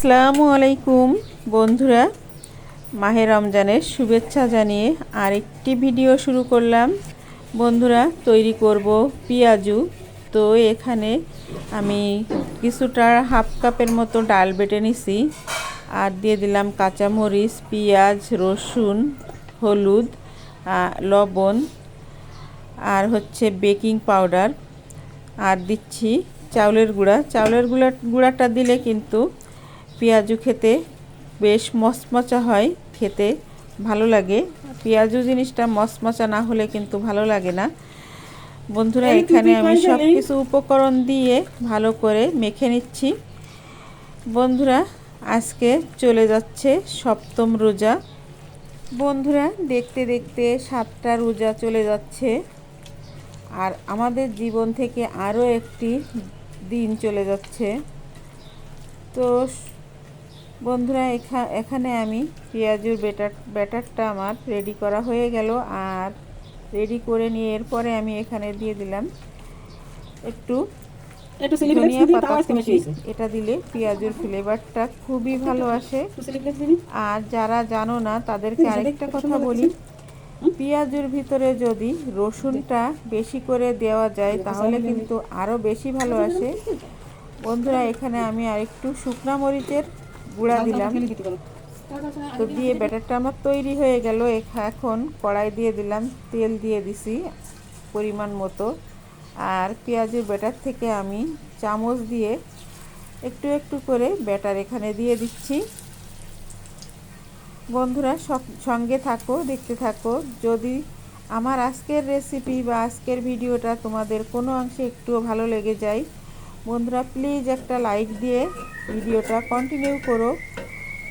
আসসালামু আলাইকুম, বন্ধুরা। মাহে রমজানের শুভেচ্ছা জানিয়ে আরেকটি ভিডিও শুরু করলাম। বন্ধুরা, তৈরি করব পেঁয়াজু। তো এখানে আমি কিছুটা হাফ কাপের মতো ডাল বেটে নিছি। আর দিয়ে দিলাম কাঁচামরিচ, পেঁয়াজ, রসুন, হলুদ লবণ, আর হচ্ছে বেকিং পাউডার। আর দিচ্ছি চাউলের গুঁড়া। চাউলের গুঁড়া, গুঁড়াটা দিলে কিন্তু পেঁয়াজু খেতে বেশ মচমচা হয় খেতে ভালো লাগে। পেঁয়াজু জিনিসটা মচমচা না হলে কিন্তু ভালো লাগে না। বন্ধুরা এখানে আমি সব কিছু উপকরণ দিয়ে ভালো করে মেখে নিচ্ছি। বন্ধুরা আজকে চলে যাচ্ছে সপ্তম রোজা। বন্ধুরা দেখতে দেখতে সাতটা রোজা চলে যাচ্ছে। আর আমাদের জীবন থেকে আরও একটি দিন চলে যাচ্ছে। তো বন্ধুরা এখা এখানে আমি পেঁয়াজুর বেটার ব্যাটারটা আমার রেডি করা হয়ে গেল আর রেডি করে নিয়ে এরপরে আমি এখানে দিয়ে দিলাম একটু একটু ধনিয়া পাতা কুচি। এটা দিলে পেঁয়াজুর ফ্লেভারটা খুবই ভালো আসে। একটু আর যারা জানো না তাদেরকে আরেকটা কথা বলি। পেঁয়াজের ভিতরে যদি রসুনটা বেশি করে দেওয়া যায় তাহলে কিন্তু আরও বেশি ভালো আসে। বন্ধুরা এখানে আমি আরেকটু শুকনা মরিচের গুঁড়া দিলাম। তো দিয়ে ব্যাটারটা আমার তৈরি হয়ে গেল। এখা- এখন কড়াই দিয়ে দিলাম তেল দিয়ে দিছি পরিমাণ মতো। আর পেঁয়াজের ব্যাটার থেকে আমি চামচ দিয়ে একটু একটু করে ব্যাটার এখানে দিয়ে দিচ্ছি। বন্ধুরা সঙ্গে থাকো দেখতে থাকো। যদি আমার আজকের রেসিপি বা আজকের ভিডিওটা তোমাদের কোনো অংশে একটুও ভালো লেগে যায় বন্ধুরা প্লিজ একটা লাইক দিয়ে ভিডিওটা কন্টিনিউ করো।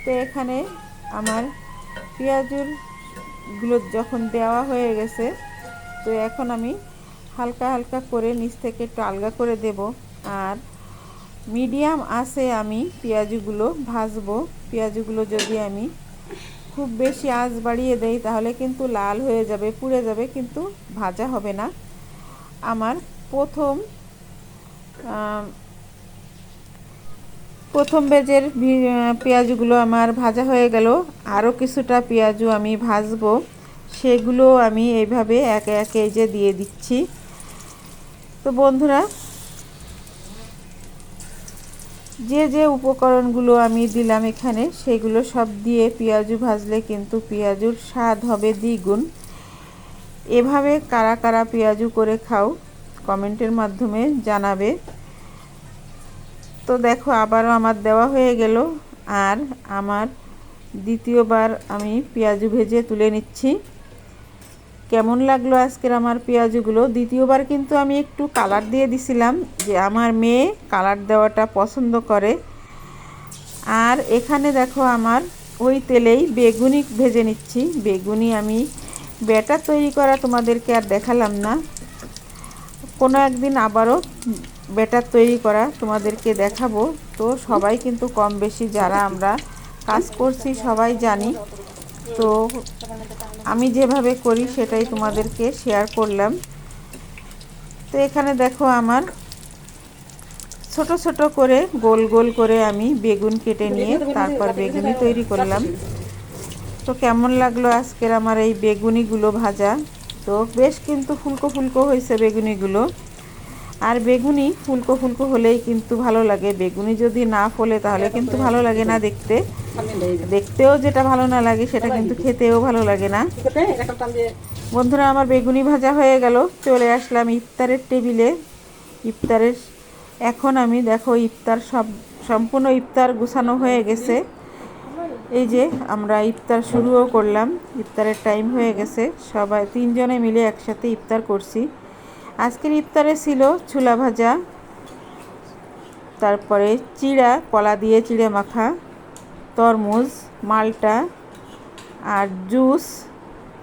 তো এখানে আমার পেঁয়াজুরগুলো যখন দেওয়া হয়ে গেছে, তো এখন আমি হালকা হালকা করে নিচ থেকে একটু আলগা করে দেব। আর মিডিয়াম আছে আমি পেঁয়াজুগুলো ভাজবো। পেঁয়াজুগুলো যদি আমি খুব বেশি আঁচ বাড়িয়ে দেই, তাহলে কিন্তু লাল হয়ে যাবে, পুড়ে যাবে, কিন্তু ভাজা হবে না। আমার প্রথম প্রথম বেজের পেঁয়াজগুলো আমার ভাজা হয়ে গেল। আরও কিছুটা পেঁয়াজু আমি ভাজবো। সেগুলো আমি এইভাবে একে একে যে দিয়ে দিচ্ছি। তো বন্ধুরা, যে যে উপকরণগুলো আমি দিলাম এখানে, সেগুলো সব দিয়ে পেঁয়াজু ভাজলে কিন্তু পেঁয়াজুর স্বাদ হবে দ্বিগুণ। এভাবে কারা কারা পেঁয়াজু করে খাও কমেন্টের মাধ্যমে জানাবে। তো দেখো, আবারও আমার দেওয়া হয়ে গেল। আর আমার দ্বিতীয়বার আমি পেঁয়াজু ভেজে তুলে নিচ্ছি। কেমন লাগল আজকের আমার পেঁয়াজুগুলো? দ্বিতীয়বার কিন্তু আমি একটু কালার দিয়ে দিছিলাম যে আমার মেয়ে কালার দেওয়াটা পছন্দ করে। আর এখানে দেখো, আমার ওই তেলেই বেগুনি ভেজে নিচ্ছি। বেগুনি আমি ব্যাটার তৈরি করা তোমাদেরকে আর দেখালাম না। কোনো একদিন আবারও ব্যাটার তৈরি করা তোমাদেরকে দেখাবো। তো সবাই কিন্তু কম বেশি যারা আমরা কাজ করছি সবাই জানি। তো আমি যেভাবে করি সেটাই তোমাদেরকে শেয়ার করলাম। তো এখানে দেখো আমার ছোট ছোট করে গোল গোল করে আমি বেগুন কেটে নিয়ে তারপর বেগুনি তৈরি করলাম। তো কেমন লাগল আজকের আমার এই বেগুনিগুলো ভাজা? তো বেশ কিন্তু ফুলকো ফুলকো হয়েছে বেগুনিগুলো। আর বেগুনি ফুলকো ফুলকো হলেই কিন্তু ভালো লাগে। বেগুনি যদি না ফলে তাহলে কিন্তু ভালো লাগে না দেখতে। দেখতেও যেটা ভালো না লাগে সেটা কিন্তু খেতেও ভালো লাগে না। বন্ধুরা, আমার বেগুনি ভাজা হয়ে গেল। চলে আসলাম ইফতারের টেবিলে। ইফতারের এখন আমি দেখো ইফতার সব সম্পূর্ণ ইফতার গুছানো হয়ে গেছে। এই যে আমরা ইফতার শুরুও করলাম। ইফতারের টাইম হয়ে গেছে। সবাই তিনজনে মিলে একসাথে ইফতার করছি। আজকের ইফতারে ছিল ছোলা ভাজা, তারপরে চিড়া, কলা দিয়ে চিড়ে মাখা, তরমুজ, মালটা আর জুস,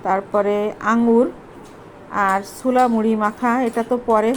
তারপরে আঙুর আর ছোলা মুড়ি মাখা। এটা তো পরে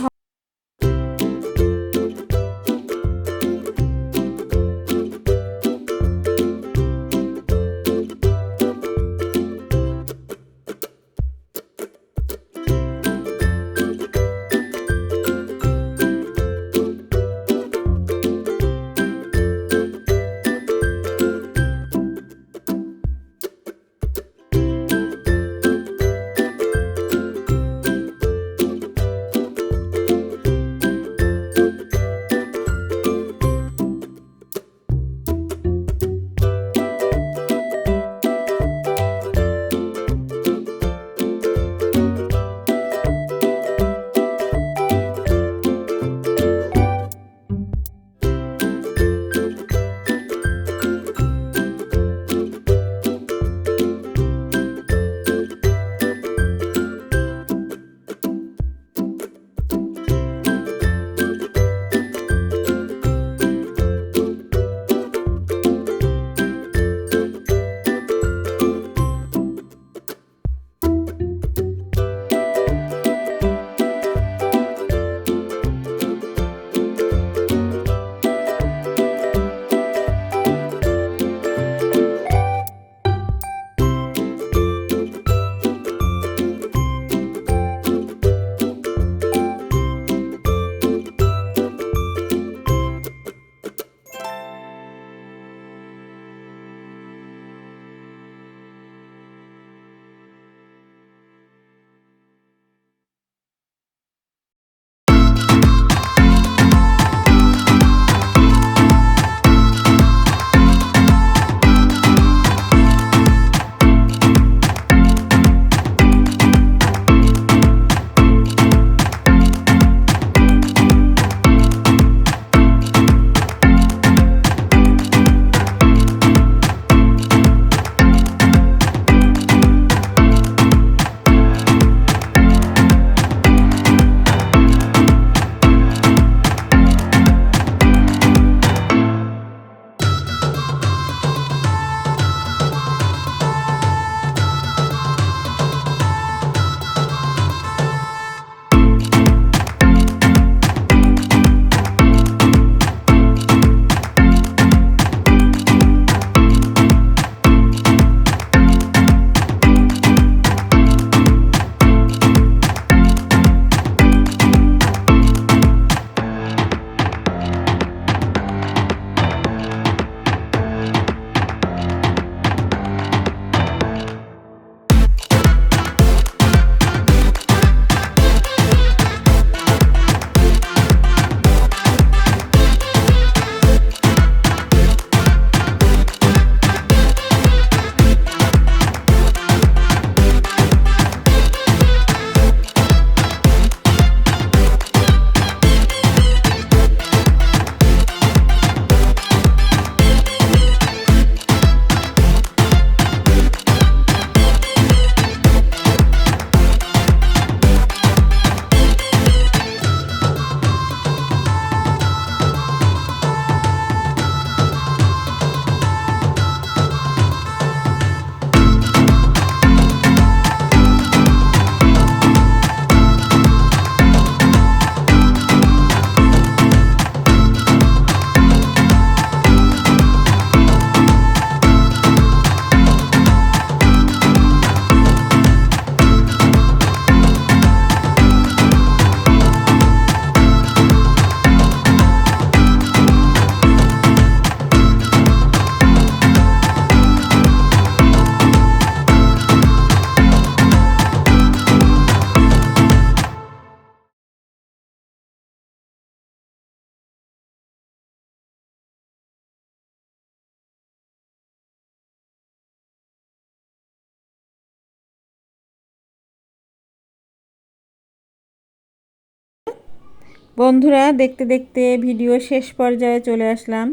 বন্ধুরা, দেখতে দেখতে ভিডিও শেষ পর্যায়ে চলে আসলাম।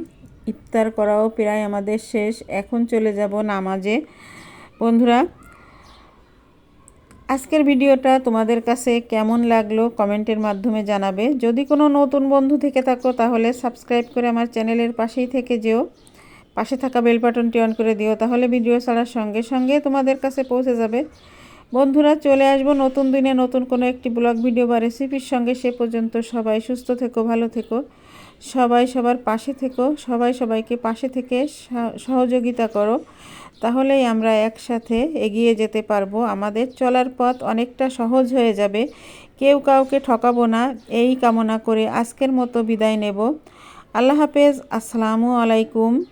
ইফতার করাও প্রায় আমাদের শেষ। এখন চলে যাব নামাজে। বন্ধুরা, আজকের ভিডিওটা তোমাদের কাছে কেমন লাগল কমেন্টের মাধ্যমে জানাবে। যদি কোনো নতুন বন্ধু থেকে থাকো, তাহলে সাবস্ক্রাইব করে আমার চ্যানেলের পাশেই থেকে যেও। পাশে থাকা বেল বাটনটি অন করে দিও, তাহলে ভিডিও ছাড়ার সঙ্গে সঙ্গে তোমাদের কাছে পৌঁছে যাবে। বন্ধুরা চলে আসব নতুন দিনে নতুন কোনো একটি ব্লগ ভিডিও বা রেসিপির সঙ্গে। সে পর্যন্ত সবাই সুস্থ থেকো, ভালো থেকো। সবাই সবার পাশে থেকো, সবাই সবাইকে পাশে থেকে সহ- সহযোগিতা করো। তাহলেই আমরা একসাথে এগিয়ে যেতে পারব। আমাদের চলার পথ অনেকটা সহজ হয়ে যাবে। কেউ কাউকে ঠকাবো না। এই কামনা করে আজকের মতো বিদায় নেব। আল্লাহ হাফেজ। আসসালামু আলাইকুম।